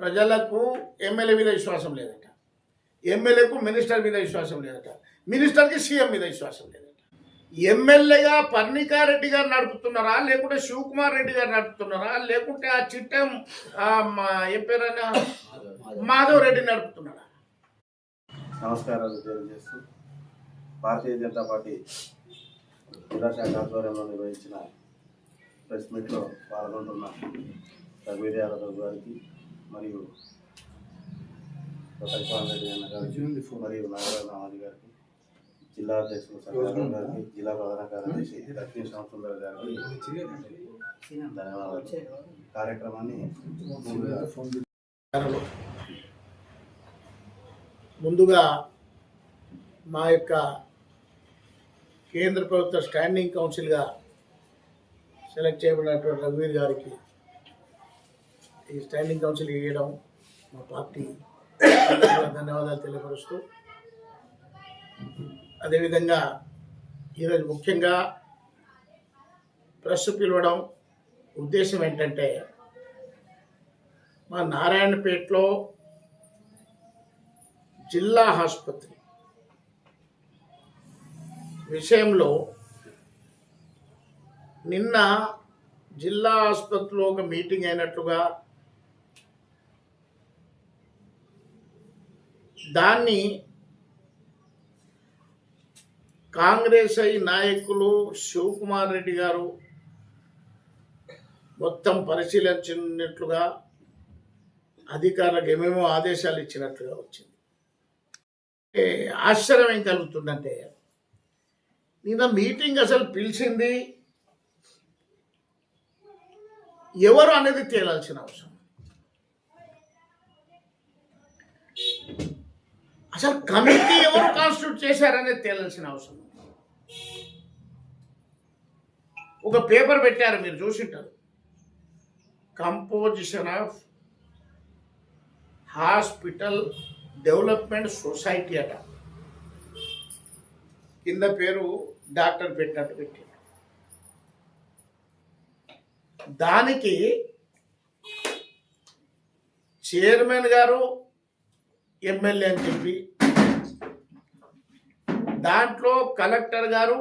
ప్రజలకు ఎమ్మెల్యే మీద విశ్వాసం లేదట. ఎమ్మెల్యేకు మినిస్టర్ మీద విశ్వాసం లేదట. మినిస్టర్కి సీఎం మీద విశ్వాసం లేదట. ఎమ్మెల్యేగా పర్ణికారెడ్డి గారు నడుపుతున్నారా? లేకుంటే శివకుమార్ రెడ్డి గారు నడుపుతున్నారా? లేకుంటే ఆ చిట్టం మా ఏం పేరైనా మాధవ్ రెడ్డి నడుపుతున్నారా నమస్కారాలు తెలియజేస్తూ భారతీయ జనతా పార్టీ జిల్లా శాఖ ఆధ్వర్యంలో నిర్వహించిన ప్రెస్ మీట్లో పాల్గొంటున్న రఘువీర్ యాదవ్ గారికి మరియు రెడ్డి అన్న గారికి మరియు నాగరాజ నామాజీ గారికి జిల్లా అధ్యక్షులు సత్యనారాయణ గారికి జిల్లా ప్రధాన కార్యదర్శి లక్ష్మీ శ్యామసుందర్ గారికి ధన్యవాదాలు. కార్యక్రమాన్ని ముందుగా ముందుగా మా యొక్క కేంద్ర ప్రభుత్వ స్టాండింగ్ కౌన్సిల్గా సెలెక్ట్ చేయబడినటువంటి రఘువీర్ గారికి ఈ స్టాండింగ్ కౌన్సిల్ ఇవ్వడం మా పార్టీ. ధన్యవాదాలు తెలియపరుస్తూ. అదేవిధంగా ఈరోజు ముఖ్యంగా ప్రెస్ పిలవడం ఉద్దేశం ఏంటంటే మా నారాయణపేటలో జిల్లా ఆసుపత్రి విషయంలో నిన్న జిల్లా ఆసుపత్రిలో ఒక మీటింగ్ అయినట్లుగా దాన్ని కాంగ్రెస్ ఐ నాయకులు శివకుమార్ రెడ్డి గారు మొత్తం పరిశీలించినట్లుగా అధికారులకు ఏమేమో ఆదేశాలు ఇచ్చినట్లుగా వచ్చింది. ఆశ్చర్యం ఏం కలుగుతుందంటే నిన్న మీటింగ్ అసలు పిలిచింది ఎవరు అనేది తేలాల్సిన అవసరం. అసలు కమిటీ ఎవరు కాన్స్టిట్యూట్ చేశారనేది తేలాల్సిన అవసరం. ఒక పేపర్ పెట్టారు మీరు చూసింటారు. Composition of hospital development society అట. కింద పేరు డాక్టర్ పెట్టినట్టు పెట్టాడు దానికి చైర్మన్ గారు ఎమ్మెల్యే అని చెప్పి దాంట్లో కలెక్టర్ గారు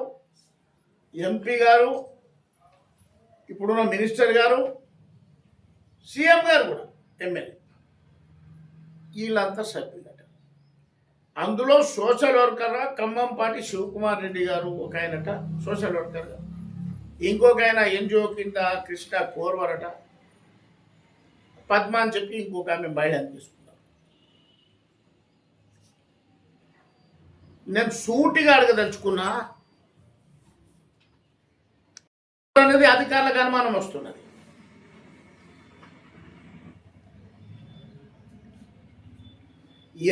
ఎంపీ గారు ఇప్పుడున్న మినిస్టర్ గారు సీఎం గారు కూడా ఎమ్మెల్యే. వీళ్ళంతా సభ్యులట. అందులో సోషల్ వర్కర్ ఖమ్మంపాటి శివకుమార్ రెడ్డి గారు ఒక ఆయనట సోషల్ వర్కర్ ఇంకొక ఆయన ఎన్జిఓ కింద కృష్ణ కోర్వరట. పద్మ అని చెప్పి ఇంకొక ఆమె బయట తీసుకుంటారు నేను సూటిగా అడగదలుచుకున్నా అనేది అధికారులకు అనుమానం వస్తున్నది.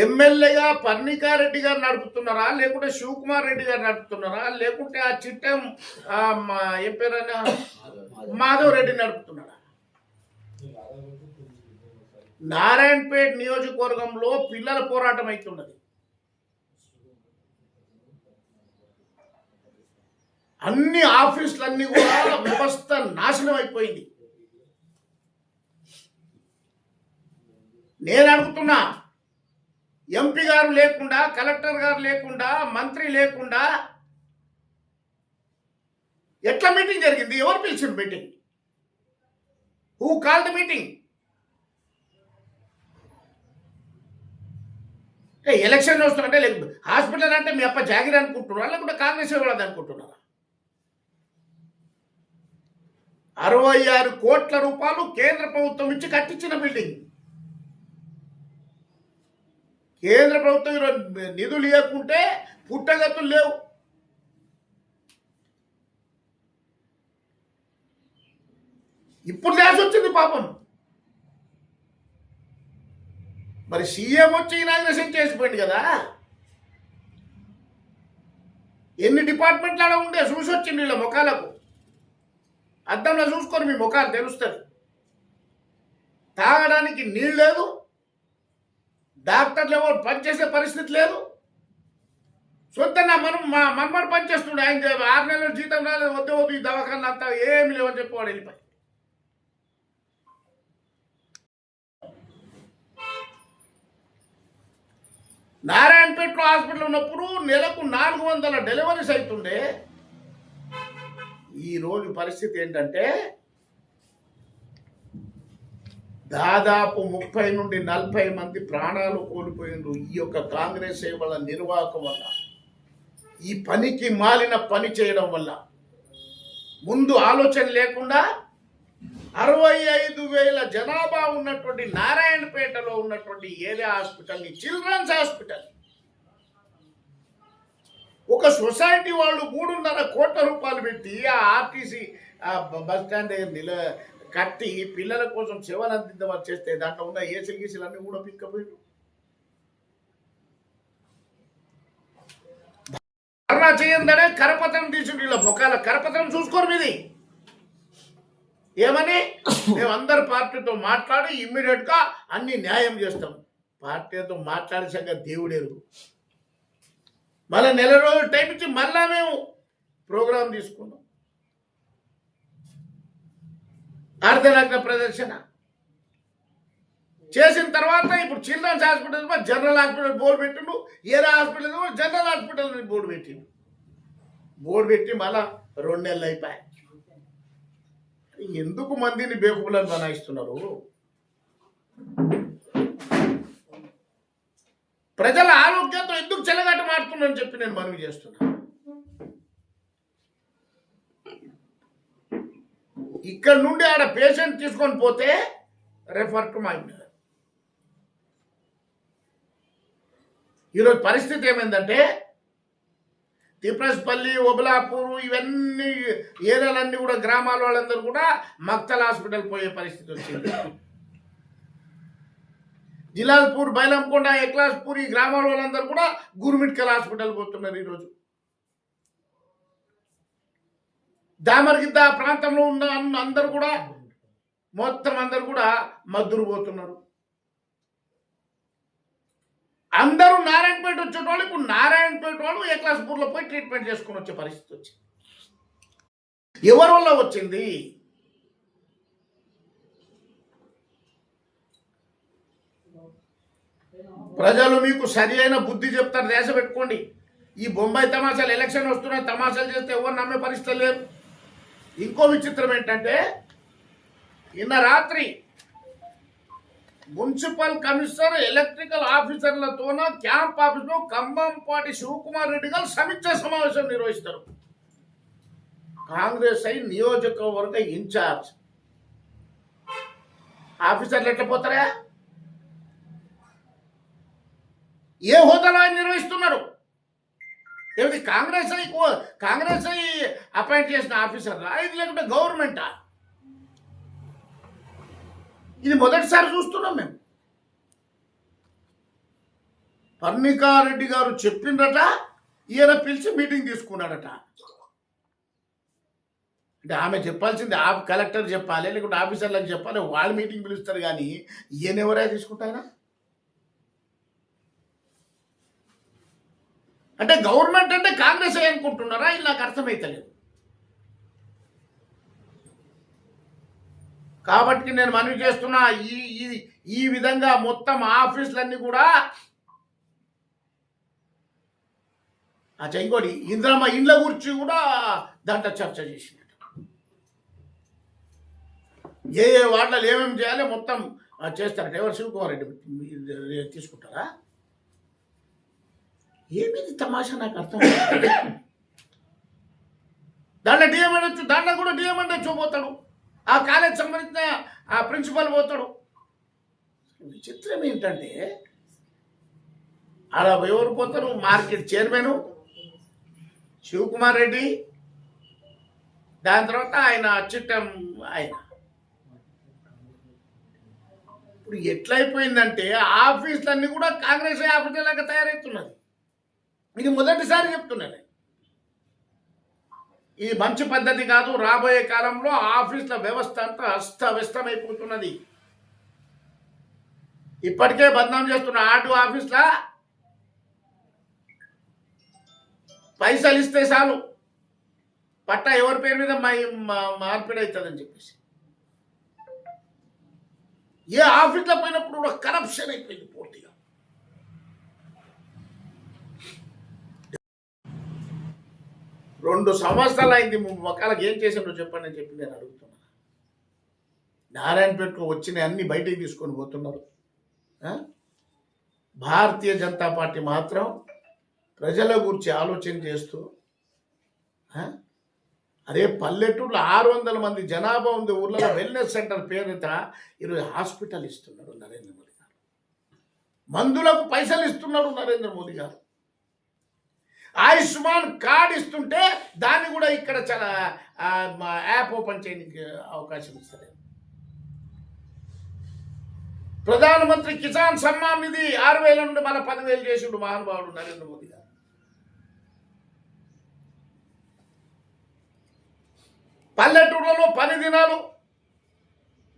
ఎమ్మెల్యేగా పర్ణికారెడ్డి గారు నడుపుతున్నారా? లేకుంటే శివకుమార్ రెడ్డి గారు నడుపుతున్నారా? లేకుంటే ఆ చిట్టం మా ఏం పేరైనా మాధవ్ రెడ్డి నడుపుతున్నారా నారాయణపేట నియోజకవర్గంలో పిల్లల పోరాటం అవుతున్నది. అన్ని ఆఫీసులన్నీ కూడా వ్యవస్థ నాశనం అయిపోయింది. నేను అడుగుతున్నా ఎంపీ గారు లేకుండా కలెక్టర్ గారు లేకుండా మంత్రి లేకుండా ఎట్లా మీటింగ్ జరిగింది? ఎవరు పిలిచిన meeting? Who call the meeting election వస్తుందంటే లేకపోతే హాస్పిటల్ అంటే మీ అప్ప జాగిరి అనుకుంటున్నారా లేకుంటే కాంగ్రెస్ వాళ్ళది అనుకుంటున్నారా? అరవై ఆరు కోట్ల రూపాయలు కేంద్ర ప్రభుత్వం ఇచ్చి కట్టించిన బిల్డింగ్. కేంద్ర ప్రభుత్వం నిధులు ఇవ్వకుంటే పుట్టగతులు లేవు. ఇప్పుడు లేసి వచ్చింది పాపం. మరి సీఎం వచ్చి ఇనాగ్రేషన్ చేసిపోయింది కదా. ఎన్ని డిపార్ట్మెంట్లు అలా ఉండే చూసి వచ్చింది వీళ్ళ ముఖాలకు. అద్దంలో చూసుకొని మీ ముఖాలు తెలుస్తుంది. తాగడానికి నీళ్ళు లేదు. డాక్టర్లు ఎవరు పనిచేసే పరిస్థితి లేదు. సొంతంగా మనం మా మనమడు పనిచేస్తుండే ఆయన ఆరు నెలలు జీతం రాలేదు వద్దు వద్దు ఈ దవాఖాన అంతా ఏమి లేవని చెప్పేవాడు వెళ్ళిపోయి నారాయణపేటలో హాస్పిటల్ ఉన్నప్పుడు నెలకు నాలుగు వందల డెలివరీస్ అవుతుండే. ఈరోజు పరిస్థితి ఏంటంటే దాదాపు ముప్పై నుండి నలభై మంది ప్రాణాలు కోల్పోయిండ్రు ఈ యొక్క కాంగ్రెస్ సేవల నిర్వాహకం వల్ల. ఈ పనికి మాలిన పని చేయడం వల్ల. ముందు ఆలోచన లేకుండా అరవై ఐదు వేల జనాభా ఉన్నటువంటి నారాయణపేటలో ఉన్నటువంటి ఏరియా హాస్పిటల్ని చిల్డ్రన్స్ హాస్పిటల్ ఒక సొసైటీ వాళ్ళు మూడున్నర కోట్ల రూపాయలు పెట్టి ఆ ఆర్టీసీ ఆ బస్ స్టాండ్ దగ్గర నిల కట్టి పిల్లల కోసం సేవలు అందిద్దామని చేస్తే దాంట్లో ఉన్న ఏసీలు గీసీలు అన్నీ కూడా పిక్కపోయారు ధర్నా చేయందనే కరపత్రం తీసుండి ఇలా ముఖాల కరపత్రం చూసుకోరు మీది. ఏమని? మేము అందరు పార్టీతో మాట్లాడి ఇమ్మీడియట్గా అన్ని న్యాయం చేస్తాం. పార్టీతో మాట్లాడే సంగతి దేవుడేరు మళ్ళీ నెల రోజులు టైం ఇచ్చి మళ్ళా మేము ప్రోగ్రాం తీసుకున్నాం అర్ధనగ్న ప్రదర్శన. చేసిన తర్వాత ఇప్పుడు children's hospital general hospital board పెట్టిండు. ఏరే హాస్పిటల్ జనరల్ హాస్పిటల్ బోర్డు పెట్టిండు. బోర్డు పెట్టి మళ్ళా రెండు నెలలు అయిపోయాయి. ఎందుకు మందిని బేకులను బనాయిస్తున్నారు? ప్రజల ఆరోగ్యంతో ఎందుకు చెలగాట మారుతున్నారని చెప్పి నేను మనవి చేస్తున్నా. ఇక్కడ నుండి ఆడ పేషెంట్ తీసుకొని పోతే రెఫర్ టు మైండ్ ఈరోజు పరిస్థితి ఏమైందంటే తిప్రస్పల్లి ఒబలాపూరు ఇవన్నీ ఏరియాలన్నీ కూడా గ్రామాల వాళ్ళందరూ కూడా మక్తల్ హాస్పిటల్ పోయే పరిస్థితి వచ్చింది. జిలాల్పూర్ బైలంకొండ ఎక్లాస్పూర్ ఈ గ్రామాల వాళ్ళందరూ కూడా గురుమిట్కల్ హాస్పిటల్ పోతున్నారు ఈరోజు. దామర్గిద్ద ప్రాంతంలో ఉన్న అన్న- అందరూ కూడా మొత్తం అందరు కూడా మద్దురు పోతున్నారు. అందరూ నారాయణపేట వచ్చేటోళ్ళు ఇప్పుడు నారాయణపేట వాళ్ళు ఏక్లాస్పూర్లో పోయి ట్రీట్మెంట్ చేసుకుని వచ్చే పరిస్థితి వచ్చింది. ఎవరి వల్ల వచ్చింది? ప్రజలు మీకు సరి అయిన బుద్ధి చెప్తారు దేశ పెట్టుకోండి. ఈ బొంబాయి తమాషాలు ఎలక్షన్ వస్తున్నాయి తమాషాలు చేస్తే ఎవరు నమ్మే పరిస్థితి లేరు ఇంకో విచిత్రం ఏంటంటే నిన్న రాత్రి మున్సిపల్ కమిషనర్ ఎలక్ట్రికల్ ఆఫీసర్లతోన క్యాంప్ ఆఫీసులో కంబంపాటి శివకుమార్ రెడ్డి గారు సమీక్ష సమావేశం నిర్వహిస్తారు. కాంగ్రెస్ అయి నియోజకవర్గ ఇన్ఛార్జ్. ఆఫీసర్లు ఎట్లా పోతారా? ఏ హోదాలో ఆయన నిర్వహిస్తున్నాడు? ఏమిటి కాంగ్రెస్ అయి కో- కాంగ్రెస్ అయి అపాయింట్ చేసిన ఆఫీసర్ ఇది లేకుంటే గవర్నమెంటా? ఇది మొదటిసారి చూస్తున్నాం మేము. పర్ణికారెడ్డి గారు చెప్పిండట ఈయన పిలిచి మీటింగ్ తీసుకున్నాడట. అంటే ఆమె చెప్పాల్సింది ఆ కలెక్టర్ చెప్పాలి లేకుంటే ఆఫీసర్లకు చెప్పాలి వాళ్ళు మీటింగ్ పిలుస్తారు కానీ ఈయన ఎవరైనా తీసుకుంటారా? అంటే గవర్నమెంట్ అంటే కాంగ్రెస్ అనుకుంటున్నారా? ఇది నాకు అర్థమైతలేదు. కాబట్టి నేను మనవి చేస్తున్నా ఈ ఈ ఈ విధంగా మొత్తం ఆఫీసులన్నీ కూడా అచ్చా ఇంకోటి ఇంద్రమ్మ ఇండ్ల గురించి కూడా దాంట్లో చర్చ చేసినట్టు. ఏ ఏ వార్డులలో ఏమేమి చేయాలి మొత్తం చేస్తారట ఎవరు శివకుమార్ రెడ్డి తీసుకుంటారా? ఏమిది తమాషా? నాకు అర్థం దాంట్లో డిఎం అనొచ్చు దాంట్లో కూడా డిఎం అనొచ్చు పోతాడు ఆ కాలేజ్ సంబంధించిన ఆ ప్రిన్సిపల్ పోతాడు. విచిత్రం ఏంటంటే అలా ఎవరు పోతారు? Market chairman Shivakumar Reddy. దాని తర్వాత ఆయన చిట్టం ఆయన. ఇప్పుడు ఎట్లయిపోయిందంటే ఆఫీసులన్నీ కూడా కాంగ్రెస్ ఆఫీసులాగా తయారవుతున్నది ఇది మొదటిసారి చెప్తున్నాను. ఇది మంచి పద్ధతి కాదు రాబోయే కాలంలో ఆఫీసుల వ్యవస్థ అంతా అస్తవ్యస్తమైపోతున్నది. ఇప్పటికే బదనాం చేస్తున్న ఆటో ఆఫీస్లా పైసలు ఇస్తే చాలు. పట్టా ఎవరి పేరు మీద మా- మార్పిడి అవుతుందని చెప్పేసి. ఏ ఆఫీస్లో పోయినప్పుడు కూడా కరప్షన్ అయిపోయింది పూర్తిగా. రెండు సంవత్సరాలు అయింది ఒకళ్ళకి ఏం చేసిండ్రో చెప్పండి అని చెప్పి నేను అడుగుతున్నా. నారాయణపేటకు వచ్చిన అన్ని బయటికి తీసుకొని పోతున్నారు. భారతీయ జనతా పార్టీ మాత్రం ప్రజల గురించి ఆలోచన చేస్తూ అదే అరే పల్లెటూరులో ఆరు వందల మంది జనాభా ఉంది ఊర్లలో వెల్నెస్ సెంటర్ పేరుత ఈరోజు హాస్పిటల్ ఇస్తున్నాడు నరేంద్ర మోదీ గారు. మందులకు పైసలు ఇస్తున్నాడు నరేంద్ర మోదీ గారు. ఆయుష్మాన్ కార్డ్ ఇస్తుంటే దాన్ని కూడా ఇక్కడ చాలా యాప్ ఓపెన్ చేయడానికి అవకాశం ఇస్తారు ప్రధానమంత్రి కిసాన్ సమ్మాన్ నిధి ఆరు వేల నుండి మన పదివేలు చేసిండు మహానుభావుడు నరేంద్ర మోదీ గారు. పల్లెటూళ్ళలో పని దినాలు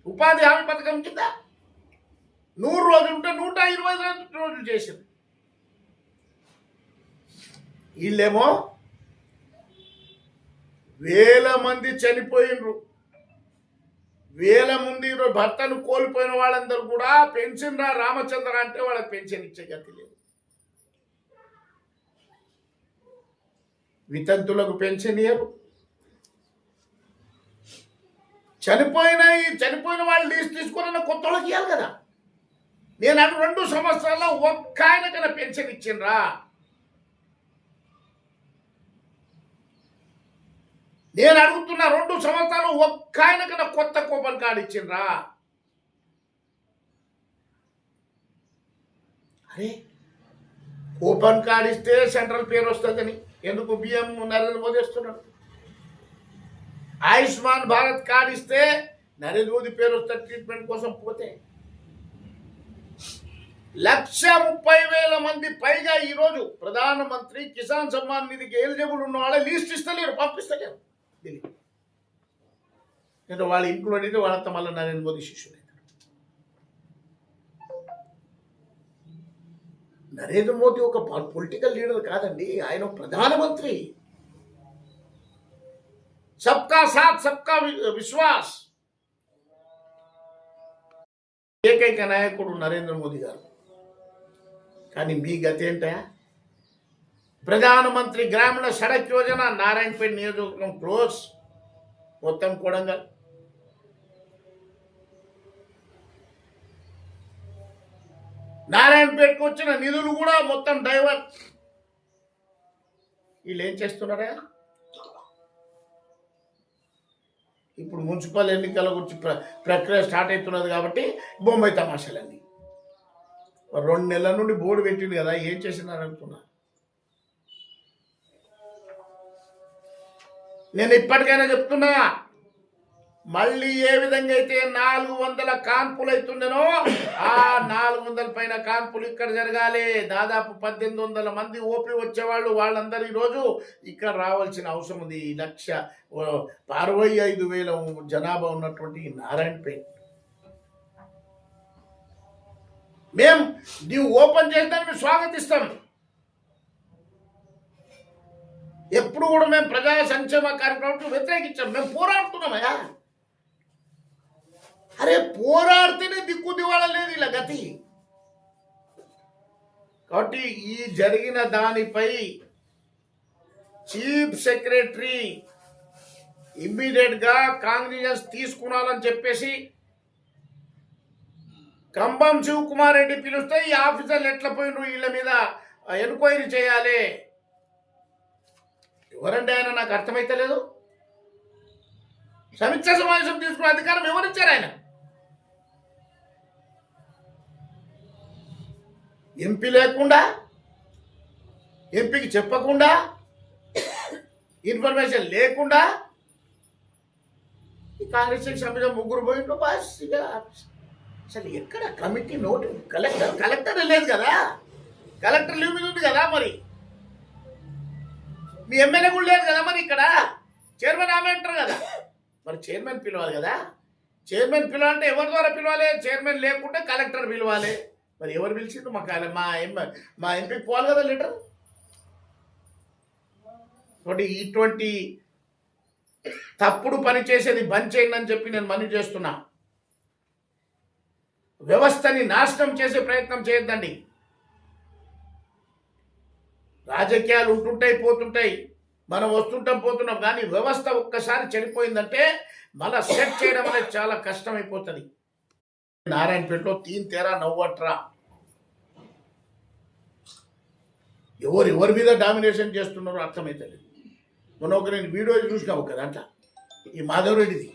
ఉపాధి హామీ పథకం కింద నూరు రోజులు ఉంటే నూట ఇరవై రోజులు చేసింది వీళ్ళేమో వేల మంది చనిపోయినరు. వేల మంది భర్తను కోల్పోయిన వాళ్ళందరూ కూడా పెన్షన్ రా రామచంద్ర అంటే వాళ్ళకి పెన్షన్ ఇచ్చే గతి లేదు. వితంతులకు పెన్షన్ ఇయ్యరు. చనిపోయిన ఈ చనిపోయిన వాళ్ళు లీస్ట్ తీసుకున్న కొత్త వాళ్ళకి ఇవ్వాలి కదా. నేను అటు రెండు సంవత్సరాల్లో ఒక్క ఆయనకైనా పెన్షన్ ఇచ్చిండ్రా. నేను అడుగుతున్న రెండు సంవత్సరాలు ఒక్క ఆయన కన్నా కొత్త కూపన్ కార్డు ఇచ్చిండ్రా అరే కూపన్ కార్డు ఇస్తే సెంట్రల్ పేరు వస్తుందని ఎందుకు బియ్యం నరేంద్ర మోదీ ఇస్తున్నాడు ఆయుష్మాన్ భారత్ కార్డు ఇస్తే నరేంద్ర మోదీ పేరు వస్తుంది ట్రీట్మెంట్ కోసం పోతే. లక్ష ముప్పై వేల మంది పైగా ఈరోజు ప్రధానమంత్రి కిసాన్ సమ్మాన్ నిధికి ఎలిజిబుల్ ఉన్న వాళ్ళ లీస్ట్ ఇస్తలేరు పంపిస్తలేరు. ఢిల్లీ నేను వాళ్ళ ఇంట్లో అడిగితే వాళ్ళంతా మళ్ళీ నరేంద్ర మోదీ శిష్యులు నరేంద్ర మోదీ ఒక పొలిటికల్ లీడర్ కాదండి ఆయన ప్రధానమంత్రి. సబ్కా సాత్ సబ్కా విశ్వాస్. ఏకైక నాయకుడు నరేంద్ర మోదీ గారు. కానీ మీ గతి ఏంటా ప్రధానమంత్రి గ్రామీణ సడక్ యోజన నారాయణపేట నియోజకవర్గం క్లోజ్. మొత్తం కొడంగల్. నారాయణపేటకు వచ్చిన నిధులు కూడా మొత్తం డైవర్ట్. వీళ్ళు ఏం చేస్తున్నారా? ఇప్పుడు మున్సిపల్ ఎన్నికల గురించి ప్ర ప్రక్రియ స్టార్ట్ అవుతున్నది కాబట్టి బొంబాయి తమాషాలన్నీ. రెండు నెలల నుండి బోర్డు పెట్టింది కదా ఏం చేసినారు నేను ఇప్పటికైనా చెప్తున్నా మళ్ళీ ఏ విధంగా అయితే నాలుగు వందల కాన్పులు అవుతుండెనో ఆ నాలుగు వందల పైన కాన్పులు ఇక్కడ జరగాలి. దాదాపు పద్దెనిమిది వందల మంది ఓపీ వచ్చేవాళ్ళు వాళ్ళందరూ ఈరోజు ఇక్కడ రావాల్సిన అవసరం ఉంది. ఈ లక్ష ఓ, అరవై ఐదు వేల జనాభా ఉన్నటువంటి నారాయణపేట. మేం నీవు ఓపెన్ చేస్తే మేము స్వాగతిస్తాం. ఎప్పుడు కూడా మేము ప్రజా సంక్షేమ కార్యక్రమానికి వ్యతిరేకించాం. మేము పోరాడుతున్నామయ్యా. అరే పోరాడితేనే దిక్కు దివాళ లేదు ఇలా గతి. కాబట్టి ఈ జరిగిన దానిపై చీఫ్ సెక్రటరీ ఇమ్మీడియట్గా కాంగ్రెస్ తీసుకున్నాలని చెప్పేసి కంబం శివకుమార్ రెడ్డి పిలుస్తే ఈ ఆఫీసర్లు ఎట్లా పోయినరు వీళ్ళ మీద? ఎంక్వైరీ చేయాలి. ఎవరంటే ఆయన? నాకు అర్థమైతే లేదు. సమీక్ష సమావేశం తీసుకునే అధికారం ఎవరిచ్చారు ఆయన? ఎంపీ లేకుండా ఎంపీకి చెప్పకుండా ఇన్ఫర్మేషన్ లేకుండా ఈ కాంగ్రెస్ సభ్యులు ముగ్గురు పోయిండు బాస్ ఇక అసలు ఎక్కడ కమిటీ నోటు కలెక్టర్ కలెక్టర్ లేదు కదా. కలెక్టర్ లీవ్ మీద ఉంది కదా మరి. మీ ఎమ్మెల్యే కూడా లేదు కదా మరి ఇక్కడ? చైర్మన్ ఆమె అంటారు కదా. మరి చైర్మన్ పిలవాలి కదా? చైర్మన్ పిలవాలంటే ఎవరి ద్వారా పిలవాలి? చైర్మన్ లేకుంటే కలెక్టర్ పిలవాలి. మరి ఎవరు పిలిచిండు మా కాలే- మా ఎం మా ఎంపీకి పోవాలి కదా లీటర్? కాబట్టి ఇటువంటి తప్పుడు పని చేసేది బంద్ చేయండి అని చెప్పి నేను మనవి చేస్తున్నా. వ్యవస్థని నాశనం చేసే ప్రయత్నం చేయొద్దండి. రాజకీయాలు ఉంటుంటాయి పోతుంటాయి. మనం వస్తుంటాం పోతున్నాం కానీ వ్యవస్థ ఒక్కసారి చెడిపోయిందంటే మళ్ళా సెట్ చేయడం అనేది చాలా కష్టమైపోతుంది. నారాయణపేటలో తీన్ తేరా నవ్వట్రా. ఎవరు ఎవరి మీద డామినేషన్ చేస్తున్నారో అర్థమవుతుంది మొన్న ఒక నేను వీడియో చూసినా ఒక దాంట్లో ఈ మాధవరెడ్డిది.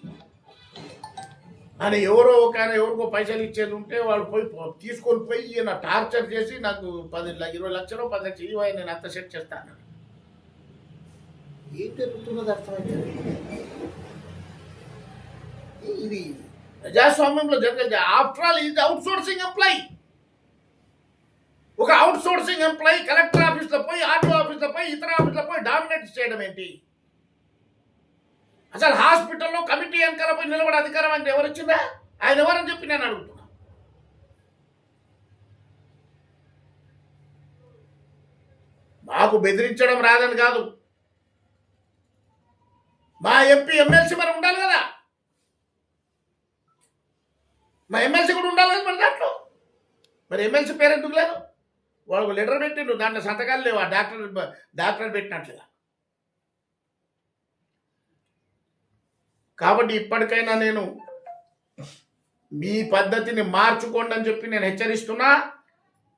ఆయన ఎవరో ఒక ఆయన ఎవరికో పైసలు ఇచ్చేది ఉంటే వాళ్ళు పోయి తీసుకొని పోయి ఈయన టార్చర్ చేసి నాకు పది ఇరవై లక్షలు పది లక్షలు ఇవ్వ నేను అంత సెట్ చేస్తాను ఏం జరుగుతున్నది అర్థమవుతుంది ఇది ప్రజాస్వామ్యంలో జరిగే ఆఫ్టర్ ఆల్ ఇది అవుట్ సోర్సింగ్ ఎంప్లాయ్ ఒక అవుట్ సోర్సింగ్ ఎంప్లాయీ కలెక్టర్ ఆఫీస్లో పోయి ఆర్డీ ఆఫీస్లో పోయి ఇతర ఆఫీస్లో పోయి డామినేట్ చేయడం ఏంటి? అసలు హాస్పిటల్లో కమిటీ వెనకాల పోయి నిలబడే అధికారం అంటే ఎవరు వచ్చిందా ఆయన ఎవరని చెప్పి నేను అడుగుతున్నా. మాకు బెదిరించడం రాదని కాదు. మా ఎంపీ ఎమ్మెల్సీ మరి ఉండాలి కదా? మా ఎమ్మెల్సీ కూడా ఉండాలి కదా మరి దాంట్లో? మరి ఎమ్మెల్సీ పేరు ఎందుకు లేదు వాళ్ళకు లెటర్ పెట్టిండు దాంట్లో సంతకాలు లేవు ఆ డాక్టర్ డాక్టర్ పెట్టినట్లుగా. కాబట్టి ఇప్పటికైనా నేను మీ పద్ధతిని మార్చుకోండి అని చెప్పి నేను హెచ్చరిస్తున్నా.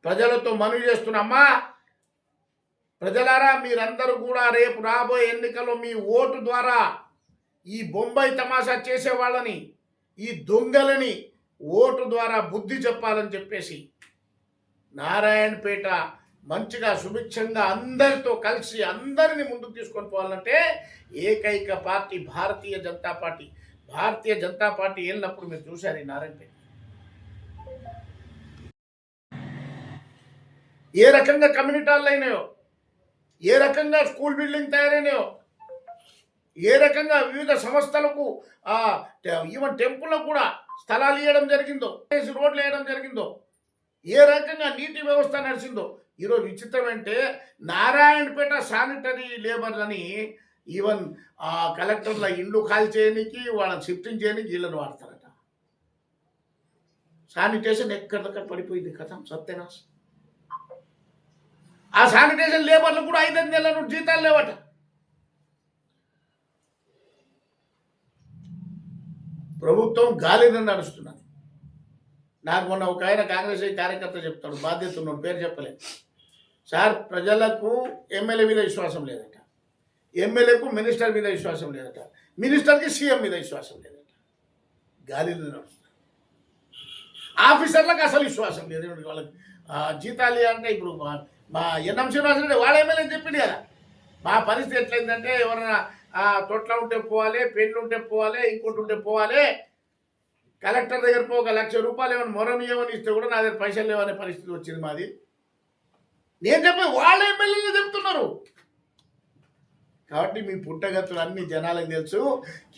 ప్రజలతో మనవి చేస్తున్నామ్మా ప్రజలారా మీరందరూ కూడా రేపు రాబోయే ఎన్నికల్లో మీ ఓటు ద్వారా ఈ బొంబాయి తమాషా చేసేవాళ్ళని ఈ దొంగలని ఓటు ద్వారా బుద్ధి చెప్పాలని చెప్పేసి నారాయణపేట మంచిగా సుభిక్షంగా అందరితో కలిసి అందరిని ముందుకు తీసుకొని పోవాలంటే ఏకైక party Bharatiya Janata party. Bharatiya Janata party వెళ్ళినప్పుడు మీరు చూశారు ఈ నారాయణపేట ఏ రకంగా కమ్యూనిటాలు అయినాయో ఏ రకంగా స్కూల్ బిల్డింగ్ తయారైనాయో ఏ రకంగా వివిధ సంస్థలకు ఈవెన్ టెంపుల్లో కూడా స్థలాలు ఇవ్వడం జరిగిందో రోడ్లు వేయడం జరిగిందో ఏ రకంగా నీటి వ్యవస్థ నడిచిందో ఈరోజు విచిత్రం అంటే నారాయణపేట శానిటరీ లేబర్లని ఈవెన్ ఆ కలెక్టర్ల ఇండ్లు ఖాళీ చేయడానికి వాళ్ళని షిఫ్టింగ్ చేయడానికి వీళ్ళని వాడతారట. శానిటేషన్ ఎక్కడికక్కడ పడిపోయింది కథం సత్యనాశ్ ఆ శానిటేషన్ లేబర్లు కూడా ఐదైదు నెలల నుండి జీతాలు లేవట. ప్రభుత్వం గాలిని నడుస్తున్నది. నాకు మొన్న ఒక ఆయన కాంగ్రెస్ కార్యకర్త చెప్తాడు బాధ్యత ఉన్నాడు పేరు చెప్పలేదు సార్ ప్రజలకు ఎమ్మెల్యే మీద విశ్వాసం లేదట. ఎమ్మెల్యేకు మినిస్టర్ మీద విశ్వాసం లేదట. మినిస్టర్కి సీఎం మీద విశ్వాసం లేదట. గాలిలో నడుస్తుంది. ఆఫీసర్లకు అసలు విశ్వాసం లేదు. వాళ్ళకి జీతాలు అంటే ఇప్పుడు మా మా ఎన్ఎం శ్రీనివాసరెడ్డి వాళ్ళ ఎమ్మెల్యే చెప్పింది కదా. మా పరిస్థితి ఎట్లయిందంటే ఎవరైనా తొట్ల ఉంటే పోవాలి పెళ్ళి ఉంటే పోవాలి ఇంకోటి ఉంటే పోవాలి. కలెక్టర్ దగ్గర పో ఒక లక్ష రూపాయలు ఏమైనా మొరం ఏమని ఇస్తే కూడా నా దగ్గర పైసలు లేవనే పరిస్థితి వచ్చింది మాది. నేను చెప్పే వాళ్ళ ఎమ్మెల్యేలు చెప్తున్నారు కాబట్టి మీ పుట్టగతులు అన్ని జనాలకు తెలుసు.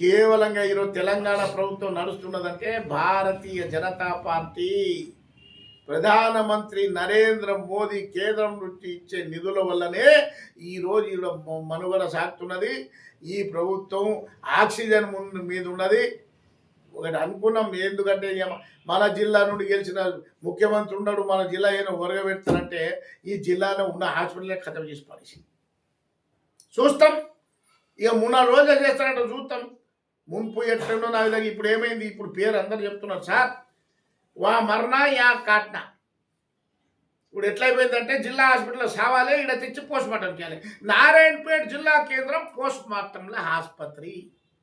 కేవలంగా ఈరోజు తెలంగాణ ప్రభుత్వం నడుస్తున్నదంటే భారతీయ జనతా పార్టీ. ప్రధానమంత్రి నరేంద్ర మోదీ కేంద్రం నుంచి ఇచ్చే నిధుల వల్లనే ఈరోజు ఈడ మనుగడ సాగుతున్నది. ఈ ప్రభుత్వం ఆక్సిజన్ ముందు మీద ఉన్నది. ఒకటి అనుకున్నాం ఎందుకంటే మన జిల్లా నుండి గెలిచిన ముఖ్యమంత్రి ఉన్నాడు మన జిల్లా ఏమైనా ఒరగబెడతారంటే ఈ జిల్లాలో ఉన్న హాస్పిటల్ ఖతం చేసి పడేసి చూస్తాం. ఇక మూడు నాలుగు రోజులు చేస్తారంట చూస్తాం. మున్పు ఎట్లుండో నా విధంగా ఇప్పుడు ఏమైంది? ఇప్పుడు పేరు అందరు చెప్తున్నారు సార్ వా మర్నా యా కాట్నా. ఇప్పుడు ఎట్లయిపోయిందంటే జిల్లా హాస్పిటల్లో సావాలి ఇక్కడ తెచ్చి పోస్ట్ మార్టం చేయాలి. నారాయణపేట జిల్లా కేంద్రం పోస్ట్ మార్టంల ఆసుపత్రి.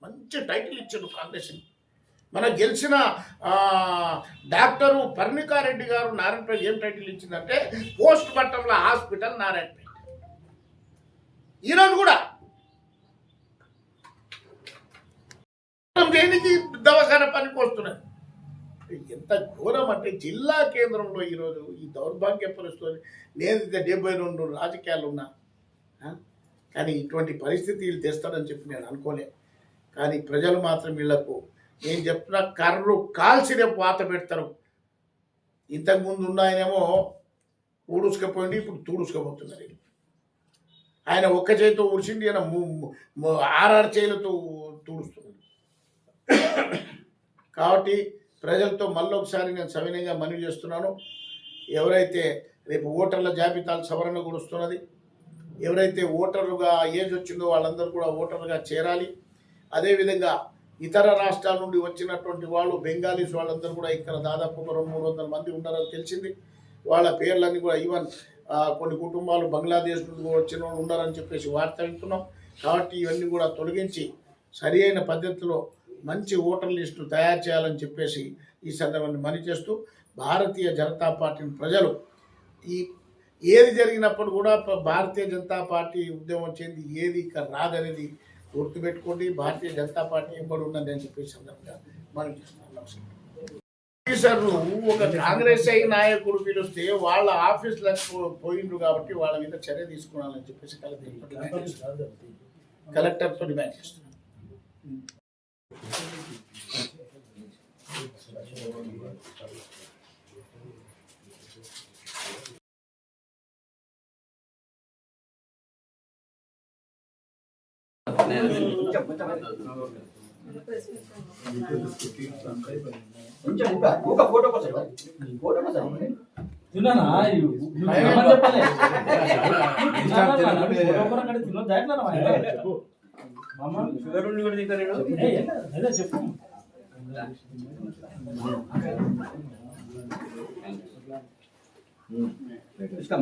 మంచి టైటిల్ ఇచ్చాడు కాంగ్రెస్. మన గెలిచిన డాక్టరు పర్ణికారెడ్డి గారు నారాయణపేట ఏం టైటిల్ ఇచ్చిందంటే పోస్ట్ మార్టంల హాస్పిటల్ నారాయణపేట. ఈరోజు కూడా. దేనికి దవాఖాన పనికి వస్తున్నది ఎంత ఘోరం అంటే జిల్లా కేంద్రంలో ఈరోజు ఈ దౌర్భాగ్య పరిస్థితులు. నేను డెబ్బై రెండు రాజకీయాలు ఉన్నా కానీ ఇటువంటి పరిస్థితి వీళ్ళు తెస్తారని చెప్పి నేను అనుకోలే. కానీ ప్రజలు మాత్రం వీళ్ళకు నేను చెప్తున్నా? కర్రు కాల్చి రేపు వాత పెడతారు ఇంతకుముందు ఉన్న ఆయనేమో ఊడుసుకపోయింది ఇప్పుడు తూడుసుకపోతున్నారు ఆయన ఒక్క చేతితో ఊడ్చింది ఆయన ము- ఆరారు చేతులతో తూడుస్తున్నాడు. కాబట్టి ప్రజలతో మళ్ళొకసారి నేను సవినయంగా మనవి చేస్తున్నాను. ఎవరైతే రేపు ఓటర్ల జాబితాలు సవరణ కూడా వస్తున్నది ఎవరైతే ఓటర్లుగా ఏజ్ వచ్చిందో వాళ్ళందరూ కూడా ఓటర్లుగా చేరాలి. అదేవిధంగా ఇతర రాష్ట్రాల నుండి వచ్చినటువంటి వాళ్ళు బెంగాలీస్ వాళ్ళందరూ కూడా ఇక్కడ దాదాపు ఒక రెండు మూడు వందల మంది ఉన్నారని తెలిసింది. వాళ్ళ పేర్లన్నీ కూడా ఈవెన్ కొన్ని కుటుంబాలు బంగ్లాదేశ్ నుండి కూడా వచ్చిన వాళ్ళు ఉన్నారని చెప్పేసి వార్త వింటున్నాం. కాబట్టి ఇవన్నీ కూడా తొలగించి సరి అయిన పద్ధతిలో మంచి ఓటర్ లిస్టు తయారు చేయాలని చెప్పేసి ఈ సందర్భాన్ని మని చేస్తూ భారతీయ జనతా పార్టీని ప్రజలు ఈ ఏది జరిగినప్పుడు కూడా భారతీయ జనతా పార్టీ ఉద్యమం చెంది ఏది ఇక్కడ రాదనేది గుర్తుపెట్టుకోండి భారతీయ జనతా పార్టీ ఎంబడి ఉన్నది అని చెప్పేసి సందర్భంగా మనం ఆఫీసర్లు ఒక కాంగ్రెస్ అయి నాయకుడు పిలిస్తే వాళ్ళ ఆఫీసులకు పోయిండ్రు కాబట్టి వాళ్ళ మీద చర్య తీసుకోవాలని చెప్పేసి కలెక్టర్ కలెక్టర్తో డిమాండ్ చేస్తున్నారు ఏయ్, ఏం లేదు. అదే చెప్పు ఇష్టం